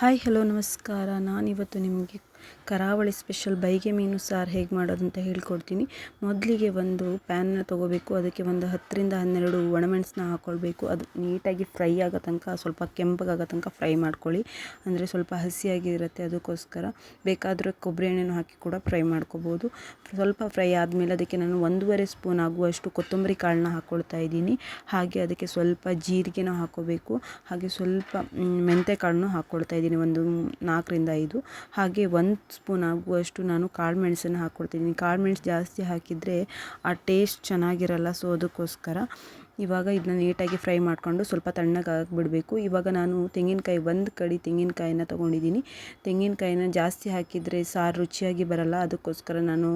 Hi hello ನಮಸ್ಕಾರ. ನಾನಿವತ್ತು ನಿಮಗೆ ಕರಾವಳಿ ಸ್ಪೆಷಲ್ ಬೈಗೆ ಮೀನು ಸಾರು ಹೇಗೆ ಮಾಡೋದು ಅಂತ ಹೇಳ್ಕೊಡ್ತೀನಿ. ಮೊದಲಿಗೆ ಒಂದು ಪ್ಯಾನ್ನ ತೊಗೋಬೇಕು, ಅದಕ್ಕೆ ಒಂದು ಹತ್ತರಿಂದ ಹನ್ನೆರಡು ಒಣಮೆಣಸನ್ನ ಹಾಕ್ಕೊಳ್ಬೇಕು ಅದು ನೀಟಾಗಿ ಫ್ರೈ ಆಗೋ ತನಕ, ಸ್ವಲ್ಪ ಕೆಂಪಗಾಗೋ ತನಕ ಫ್ರೈ ಮಾಡ್ಕೊಳ್ಳಿ. ಅಂದರೆ ಸ್ವಲ್ಪ ಹಸಿಯಾಗಿರುತ್ತೆ ಅದಕ್ಕೋಸ್ಕರ. ಬೇಕಾದರೂ ಕೊಬ್ಬರಿ ಎಣ್ಣೆನೂ ಹಾಕಿ ಕೂಡ ಫ್ರೈ ಮಾಡ್ಕೋಬೋದು. ಸ್ವಲ್ಪ ಫ್ರೈ ಆದಮೇಲೆ ಅದಕ್ಕೆ ನಾನು ಒಂದೂವರೆ ಸ್ಪೂನ್ ಆಗುವಷ್ಟು ಕೊತ್ತಂಬರಿ ಕಾಳನ್ನ ಹಾಕ್ಕೊಳ್ತಾ ಇದ್ದೀನಿ. ಹಾಗೆ ಅದಕ್ಕೆ ಸ್ವಲ್ಪ ಜೀರಿಗೆನೂ ಹಾಕ್ಕೋಬೇಕು ಹಾಗೆ ಸ್ವಲ್ಪ ಮೆಂತ್ಯ ಕಾಳನ್ನು ಹಾಕ್ಕೊಳ್ತಾ ಇದ್ದೀನಿ. ಒಂದು ನಾಲ್ಕರಿಂದ ಐದು. ಹಾಗೆ ಒಂದು ಸ್ಪೂನ್ ಆಗುವಷ್ಟು ನಾನು ಕಾಳು ಮೆಣಸನ್ನು ಹಾಕ್ಕೊಡ್ತೀನಿ. ಕಾಳು ಮೆಣಸು ಜಾಸ್ತಿ ಹಾಕಿದರೆ ಆ ಟೇಸ್ಟ್ ಚೆನ್ನಾಗಿರಲ್ಲ ಸೊ ಅದಕ್ಕೋಸ್ಕರ ಇವಾಗ ಇದನ್ನ ನೀಟಾಗಿ ಫ್ರೈ ಮಾಡಿಕೊಂಡು ಸ್ವಲ್ಪ ತಣ್ಣಗೆ ಬಿಡಬೇಕು ಇವಾಗ ನಾನು ತೆಂಗಿನಕಾಯಿ, ಒಂದು ಕಡಿ ತೆಂಗಿನಕಾಯಿನ ತೊಗೊಂಡಿದ್ದೀನಿ. ತೆಂಗಿನಕಾಯಿನ ಜಾಸ್ತಿ ಹಾಕಿದರೆ ಸಾರು ರುಚಿಯಾಗಿ ಬರಲ್ಲ, ಅದಕ್ಕೋಸ್ಕರ ನಾನು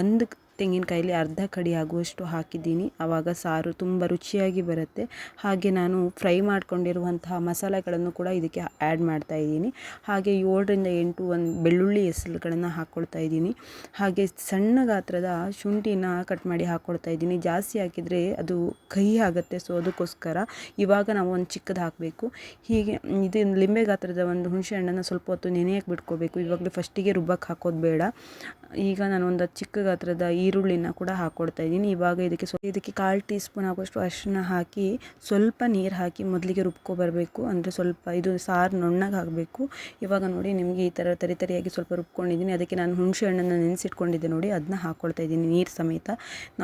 ಒಂದು ತೆಂಗಿನಕಾಯಲ್ಲಿ ಅರ್ಧ ಕಡಿ ಆಗುವಷ್ಟು ಹಾಕಿದ್ದೀನಿ. ಆವಾಗ ಸಾರು ತುಂಬ ರುಚಿಯಾಗಿ ಬರುತ್ತೆ. ಹಾಗೆ ನಾನು ಫ್ರೈ ಮಾಡಿಕೊಂಡಿರುವಂತಹ ಮಸಾಲೆಗಳನ್ನು ಕೂಡ ಇದಕ್ಕೆ ಆ್ಯಡ್ ಮಾಡ್ತಾ ಇದ್ದೀನಿ. ಹಾಗೆ ಏಳರಿಂದ ಎಂಟು ಒಂದು ಬೆಳ್ಳುಳ್ಳಿ ಹೆಸರುಗಳನ್ನು ಹಾಕ್ಕೊಳ್ತಾ ಇದ್ದೀನಿ. ಹಾಗೆ ಸಣ್ಣ ಗಾತ್ರದ ಶುಂಠಿನ ಕಟ್ ಮಾಡಿ ಹಾಕ್ಕೊಳ್ತಾ ಇದ್ದೀನಿ. ಜಾಸ್ತಿ ಹಾಕಿದರೆ ಅದು ಕಹಿ ಆಗುತ್ತೆ, ಸೊ ಅದಕ್ಕೋಸ್ಕರ ಇವಾಗ ನಾವು ಒಂದು ಚಿಕ್ಕದು ಹಾಕಬೇಕು. ಹೀಗೆ ಇದು ಲಿಂಬೆ ಗಾತ್ರದ ಒಂದು ಹುಣಸೆ ಹಣ್ಣನ್ನು ಸ್ವಲ್ಪ ಹೊತ್ತು ನೆನೆಯಕ್ಕೆ ಬಿಟ್ಕೋಬೇಕು. ಇವಾಗಲೇ ಫಸ್ಟಿಗೆ ರುಬ್ಬಕ್ಕೆ ಹಾಕೋದು ಬೇಡ. ಈಗ ನಾನು ಒಂದು ಚಿಕ್ಕ ಗಾತ್ರದ ಈರುಳ್ಳಿನ ಕೂಡ ಹಾಕ್ಕೊಡ್ತಾ ಇದ್ದೀನಿ. ಇವಾಗ ಇದಕ್ಕೆ ಸ್ವಲ್ಪ, ಇದಕ್ಕೆ ಕಾಲು ಟೀ ಸ್ಪೂನ್ ಆಗುವಷ್ಟು ಅರಿಶಿನ ಹಾಕಿ ಸ್ವಲ್ಪ ನೀರು ಹಾಕಿ ಮೊದಲಿಗೆ ರುಬ್ಕೊಬರಬೇಕು. ಅಂದರೆ ಸ್ವಲ್ಪ ಇದು ಸಾರು ನೊಣ್ಣಗೆ ಹಾಕಬೇಕು. ಇವಾಗ ನೋಡಿ ನಿಮಗೆ ಈ ಥರ ತರಿ ತರಿಯಾಗಿ ಸ್ವಲ್ಪ ರುಬ್ಕೊಂಡಿದ್ದೀನಿ. ಅದಕ್ಕೆ ನಾನು ಹುಣಸೆ ಹಣ್ಣನ್ನು ನೆನೆಸಿಟ್ಕೊಂಡಿದ್ದೆ ನೋಡಿ ಅದನ್ನ ಹಾಕ್ಕೊಳ್ತಾ ಇದ್ದೀನಿ ನೀರು ಸಮೇತ.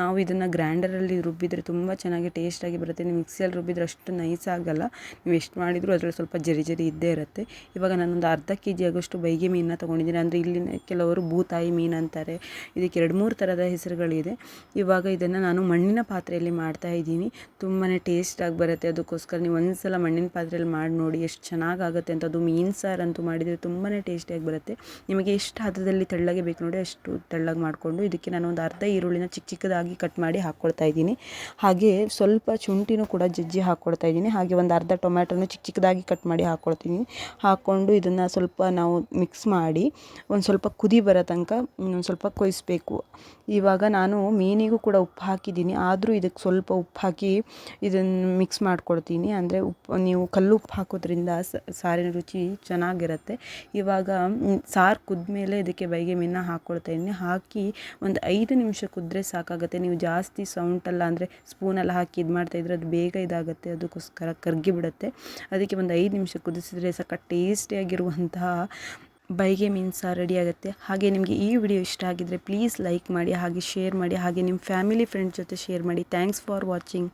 ನಾವು ಇದನ್ನು ಗ್ರ್ಯಾಂಡರಲ್ಲಿ ರುಬ್ಬಿದರೆ ತುಂಬ ಚೆನ್ನಾಗಿ ಟೇಸ್ಟಾಗಿ ಬರುತ್ತೆ. ನೀವು ಮಿಕ್ಸಿಯಲ್ಲಿ ರುಬ್ಬಿದ್ರೆ ಅಷ್ಟು ನೈಸ್ ಆಗಲ್ಲ. ನೀವು ಎಷ್ಟು ಮಾಡಿದರೂ ಅದರಲ್ಲಿ ಸ್ವಲ್ಪ ಜರಿ ಜರಿ ಇದ್ದೇ ಇರುತ್ತೆ. ಇವಾಗ ನಾನೊಂದು ಅರ್ಧ ಕೆ ಜಿ ಆಗೋಷ್ಟು ಬೈಗೆ ಮೀನನ್ನ ತೊಗೊಂಡಿದ್ದೀನಿ. ಅಂದರೆ ಇಲ್ಲಿನ ಕೆಲವರು ಬೂತಾಯಿ ಮೀನು ಅಂತಾರೆ ಇದಕ್ಕೆ ಎರಡು ಮೂರು ಥರದ ಹೆಸರುಗಳಿದೆ. ಇವಾಗ ಇದನ್ನು ನಾನು ಮಣ್ಣಿನ ಪಾತ್ರೆಯಲ್ಲಿ ಮಾಡ್ತಾ ಇದ್ದೀನಿ. ತುಂಬಾ ಟೇಸ್ಟಾಗಿ ಬರುತ್ತೆ. ಅದಕ್ಕೋಸ್ಕರ ನೀವು ಒಂದು ಸಲ ಮಣ್ಣಿನ ಪಾತ್ರೆಯಲ್ಲಿ ಮಾಡಿ ನೋಡಿ ಎಷ್ಟು ಚೆನ್ನಾಗಾಗುತ್ತೆ ಅಂತ ಅದು ಮೀನು ಸಾರು ಅಂತೂ ಮಾಡಿದರೆ ತುಂಬಾ ಟೇಸ್ಟಿಯಾಗಿ ಬರುತ್ತೆ. ನಿಮಗೆ ಎಷ್ಟು ಹದದಲ್ಲಿ ತೆಳ್ಳಗೆ ಬೇಕು ನೋಡಿ ಅಷ್ಟು ತೆಳ್ಳಗೆ ಮಾಡಿಕೊಂಡು ಇದಕ್ಕೆ ನಾನು ಒಂದು ಅರ್ಧ ಈರುಳ್ಳಿನ ಚಿಕ್ಕ ಚಿಕ್ಕದಾಗಿ ಕಟ್ ಮಾಡಿ ಹಾಕ್ಕೊಳ್ತಾ ಇದ್ದೀನಿ. ಹಾಗೆ ಸ್ವಲ್ಪ ಶುಂಠಿನೂ ಕೂಡ ಜಜ್ಜಿ ಹಾಕ್ಕೊಳ್ತಾ ಇದ್ದೀನಿ. ಹಾಗೆ ಒಂದು ಅರ್ಧ ಟೊಮ್ಯಾಟೊನು ಚಿಕ್ಕ ಚಿಕ್ಕದಾಗಿ ಕಟ್ ಮಾಡಿ ಹಾಕ್ಕೊಳ್ತೀನಿ ಹಾಕ್ಕೊಂಡು ಇದನ್ನು ಸ್ವಲ್ಪ ನಾವು ಮಿಕ್ಸ್ ಮಾಡಿ ಒಂದು ಸ್ವಲ್ಪ ಕುದಿ ಬರೋ ತನಕ ಒಂದು ಸ್ವಲ್ಪ ಕೊಯ್ಸ್ಬೇಕು. ಇವಾಗ ನಾನು ಮೀನಿಗೂ ಕೂಡ ಉಪ್ಪು ಹಾಕಿದ್ದೀನಿ. ಆದರೂ ಇದಕ್ಕೆ ಸ್ವಲ್ಪ ಉಪ್ಪು ಹಾಕಿ ಇದನ್ನು ಮಿಕ್ಸ್ ಮಾಡಿಕೊಡ್ತೀನಿ. ಅಂದರೆ ಉಪ್ಪು ನೀವು ಕಲ್ಲು ಉಪ್ಪು ಹಾಕೋದ್ರಿಂದ ಸಾರಿನ ರುಚಿ ಚೆನ್ನಾಗಿರುತ್ತೆ. ಇವಾಗ ಸಾರು ಕುದ್ಮೇಲೆ ಇದಕ್ಕೆ ಬೈಗೆ ಮೀನನ್ನ ಹಾಕ್ಕೊಳ್ತಾ ಇದ್ದೀನಿ. ಹಾಕಿ ಒಂದು ಐದು ನಿಮಿಷ ಕುದ್ರೆ ಸಾಕಾಗುತ್ತೆ. ನೀವು ಜಾಸ್ತಿ ಸೌಂಟಲ್ಲ ಅಂದರೆ ಸ್ಪೂನೆಲ್ಲ ಹಾಕಿ ಇದು ಮಾಡ್ತಾಯಿದ್ರೆ ಅದು ಬೇಗ ಇದಾಗುತ್ತೆ. ಅದಕ್ಕೋಸ್ಕರ ಕರ್ಗಿ ಬಿಡುತ್ತೆ ಅದಕ್ಕೆ ಒಂದು ಐದು ನಿಮಿಷ ಕುದಿಸಿದ್ರೆ ಸಾಕ ಟೇಸ್ಟಿಯಾಗಿರುವಂತಹ ಬೈಗೆ ಮೀನು ರೆಡಿ ಆಗುತ್ತೆ. ಹಾಗೆ ನಿಮಗೆ ಈ ವಿಡಿಯೋ ಇಷ್ಟ ಆಗಿದ್ದರೆ ಪ್ಲೀಸ್ ಲೈಕ್ ಮಾಡಿ, ಹಾಗೆ ಶೇರ್ ಮಾಡಿ, ಹಾಗೆ ನಿಮ್ಮ ಫ್ಯಾಮಿಲಿ ಫ್ರೆಂಡ್ಸ್ ಜೊತೆ ಶೇರ್ ಮಾಡಿ. Thanks for watching